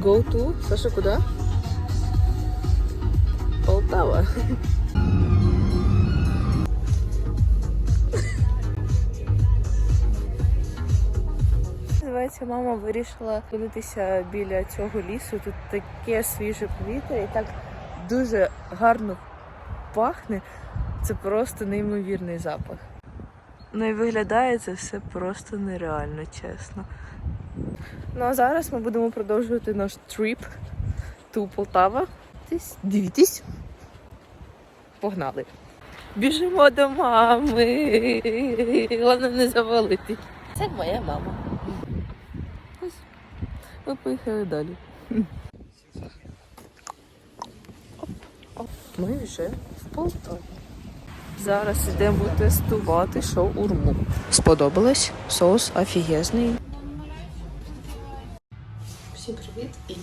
Go to. Саша, куди? Полтава. Називається, мама вирішила зупинитися біля цього лісу. Тут таке свіже повітря і так дуже гарно пахне. Це просто неймовірний запах. Ну і виглядає це все просто нереально, чесно. Ну а зараз ми будемо продовжувати наш тріп ту Полтава. Дивіться. Погнали. Біжимо до мами. Головне не завалити. Це моя мама. Ось. Ми поїхали далі. Ми вже в Полтаві. Зараз йдемо тестувати шоу-урму. Сподобалось? Соус офігезний.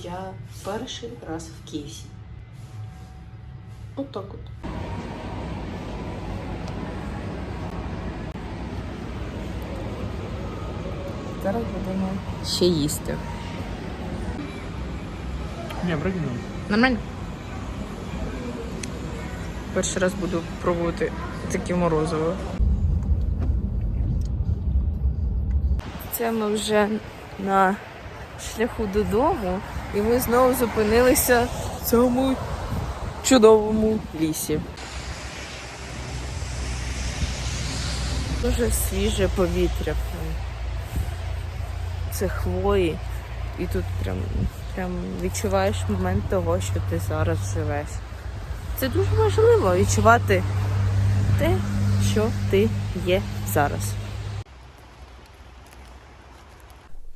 Я перший раз в Києві. От так от. Зараз будемо ще їсти. Не, вроде нет. Нормально? Перший раз буду пробувати таке морозиво. Це ми вже на шляху додому, і ми знову зупинилися в цьому чудовому лісі. Дуже свіже повітря. Це хвої. І тут прям, прям відчуваєш момент того, що ти зараз живеш. Це дуже важливо відчувати те, що ти є зараз.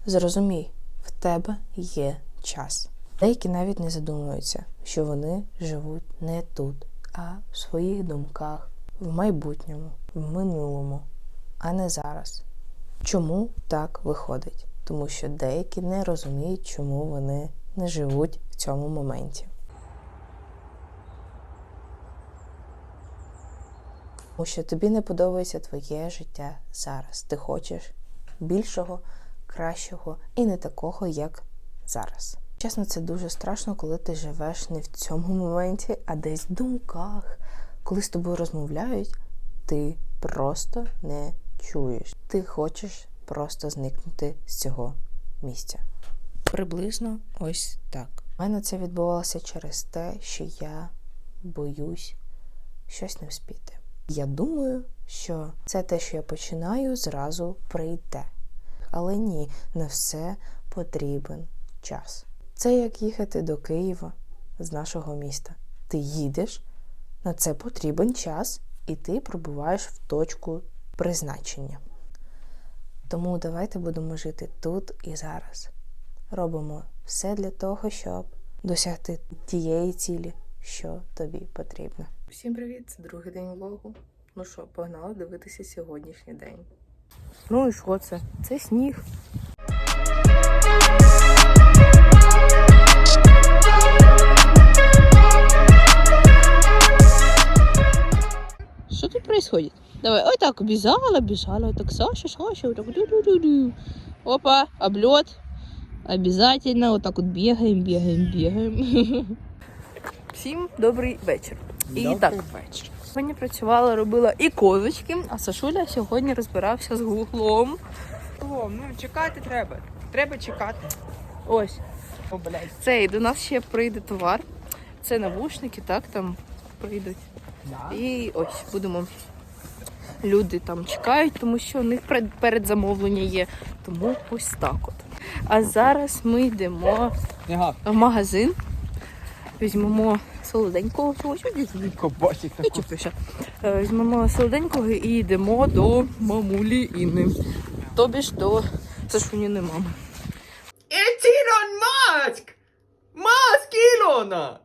Зрозумій, в тебе є час. Деякі навіть не задумуються, що вони живуть не тут, а в своїх думках, в майбутньому, в минулому, а не зараз. Чому так виходить? Тому що деякі не розуміють, чому вони не живуть в цьому моменті. Тому що тобі не подобається твоє життя зараз. Ти хочеш більшого, кращого і не такого, як зараз. Чесно, це дуже страшно, коли ти живеш не в цьому моменті, а десь в думках. Коли з тобою розмовляють, ти просто не чуєш. Ти хочеш просто зникнути з цього місця. Приблизно ось так. У мене це відбувалося через те, що я боюсь щось не вспіти. Я думаю, що це те, що я починаю, зразу прийде. Але ні, на все потрібен час. Це як їхати до Києва з нашого міста. Ти їдеш, на це потрібен час, і ти пробуваєш в точку призначення. Тому давайте будемо жити тут і зараз. Робимо все для того, щоб досягти тієї цілі, що тобі потрібно. Всім привіт! Це другий день влогу. Ну що, погнали дивитися сьогоднішній день. Ну і що це? Це сніг. Что тут происходит? Давай, ой, так, бежала, бежала, так, Саша, Саша, вот так, ду-ду-ду-ду. Опа, облет. Обязательно, вот так вот бегаем, бегаем, бегаем. Всім добрий вечір. І Добрий так, вечір. Сьогодні працювала, робила і козочки, а Сашуля сьогодні розбирався з гуглом. О, ну чекати треба. Треба чекати. Ось. О, блядь. Це і до нас ще прийде товар. Це навушники, так, там прийдуть. Да. І ось будемо. Люди там чекають, тому що у них передзамовлення є. Тому ось так от. А зараз ми йдемо в магазин, візьмемо солоденького. Ось, чіпляйся. Е, Візьмемо солоденького і йдемо до мамулі Інни. Тобі ж до Сашуніни мами. It's Elon Musk! Musk Ілона!